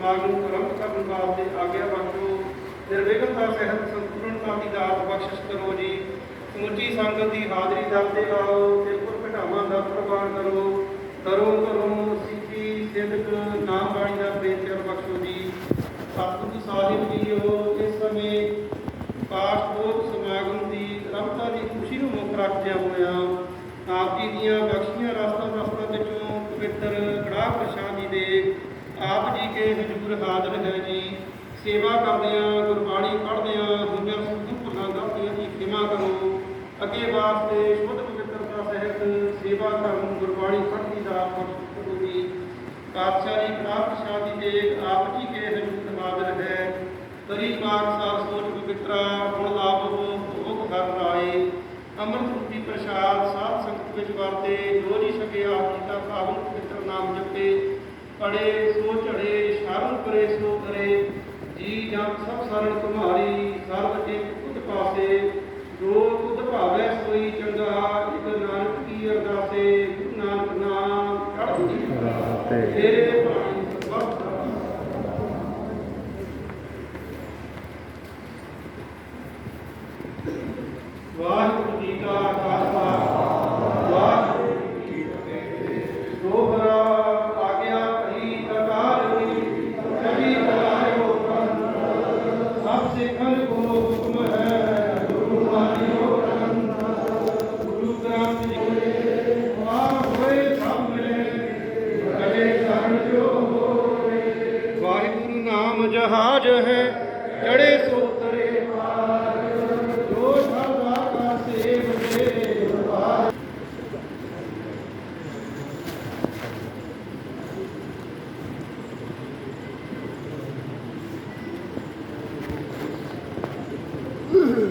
ਬੋਧ ਸਮਾਗਮ ਆਰੰਭ ਕਰਨ ਵਾਸਤੇ ਆਗਿਆ ਬਖਸ਼ੋ ਨਿਰਵਿਘਨਤਾ ਸਹਿਤ ਸੰਪੂਰਨਤਾ ਦੀ ਦਾਤ ਬਖਸ਼ਿਸ਼ ਕਰੋ ਜੀ। ਸਮੁੱਚੀ ਸੰਗਤ ਦੀ ਹਾਜ਼ਰੀ ਦਰ ਤੇ ਲਾਓ ਕਿਰਪੁਰ ਘਟਾਵਾਂ ਦਾ ਪ੍ਰਵਾਨ ਕਰੋ। ਕਰੋ ਕਰੋ, ਸਿੱਖੀ, ਸਿੱਧਕ ਨਾਮ ਬਾਣੀ ਦਾ ਪ੍ਰੇਮ ਬਖਸ਼ੋ ਜੀ। ਸਤਿਗੁਰੂ ਸਾਹਿਬ ਜੀ ਇਸ ਸਮੇਂ ਪਾਠ ਬੋਧ ਸਮਾਗਮ ਦੀ ਰਮਤਾ ਦੀ ਖੁਸ਼ੀ ਨੂੰ ਮੁੱਖ ਰੱਖਦਿਆਂ ਹੋਇਆ ਆਪ ਜੀ ਦੀਆਂ ਬਖਸ਼ੀਆਂ ਰਸਤਾਂ ਰਸਤਾ ਵਿੱਚੋਂ ਪਵਿੱਤਰ ਕੜਾਹ ਪ੍ਰਸ਼ਾਦੀ ਦੇ ਆਪ ਜੀ ਕੇ ਹਜ਼ੂਰ ਹਾਜ਼ਰ ਹੈ ਜੀ। ਸੇਵਾ ਕਰਦਿਆਂ, ਗੁਰਬਾਣੀ ਪੜ੍ਹਦਿਆਂ ਹੋਈਆਂ ਸਿੱਧੂ ਭੁੱਲਾਂ ਗਲਤੀਆਂ ਦੀ ਖਿਮਾ ਕਰੋ। ਅੱਗੇ ਵਾਸਤੇ ਸ਼ੁੱਧ ਪਵਿੱਤਰਤਾ ਸਹਿਤ ਸੇਵਾ ਕਰਨ ਗੁਰਬਾਣੀ ਪੜ੍ਹਦੀ ਦਾ ਬਖਸ਼ ਕਰੋ ਜੀ। ਪਾਤਸ਼ਾਹ ਜੀ ਕੜਾਹ ਪ੍ਰਸ਼ਾਦੀ ਦੇ ਆਪ ਜੀ ਕੇ ਹਜ਼ੂਰ ਹਾਜ਼ਰ ਹੈ। ਤਰੀ ਮਾਰ ਸਾਰ ਸੋਚ ਪਵਿੱਤਰਾ, ਹੁਣ ਲਾਭ ਹੋ, ਭੋਗ ਕਰ ਰਾਏ ਰੂਪੀ ਪ੍ਰਸ਼ਾਦ, ਸਾਧ ਸੰਗਤ ਵਿੱਚ ਵਰਤੇ, ਜੋ ਜੀ ਸਕੇ ਆਪ ਜੀ ਦਾ ਪਾਵਨ ਪਵਿੱਤਰ ਨਾਮ ਜਪੇ। ਪੜੇ ਸੋ ਝੜੇ ਸ਼ਰਨ ਕਰੇ ਸੋ ਕਰੇ। ਜੀ ਜਪ ਸਭ ਸਰਣ ਤੁਮਾਰੀ ਸਰਬ ਇੱਕ ਕੁਦ ਪਾਸੇ। ਜੋ ਕੁਦ ਭਾਵੈ ਸੋਈ ਚੰਗਾ ਇਕ ਨਾਨਕ ਕੀ ਅਰਦਾਸੇ। ਗੁਰੂ ਨਾਨਕ ਨਾਮ ਚੜ੍ਹਦੀ ਕਲਾ ਤੇਰੇ ਸਰਬੱਤ ਦਾ ਵਾਹਿਗੁਰੂ ਜੀ ਕਾ ਖਾਲਸਾ। ਹੈ ਚੜੇ ਸੋ ਤਰੇ ਪਾਰ ਜੋ ਸਰਦਾ ਕਾ ਸੇਵ ਦੇ ਪਾਰ ਸੁਣ ਸੁਣ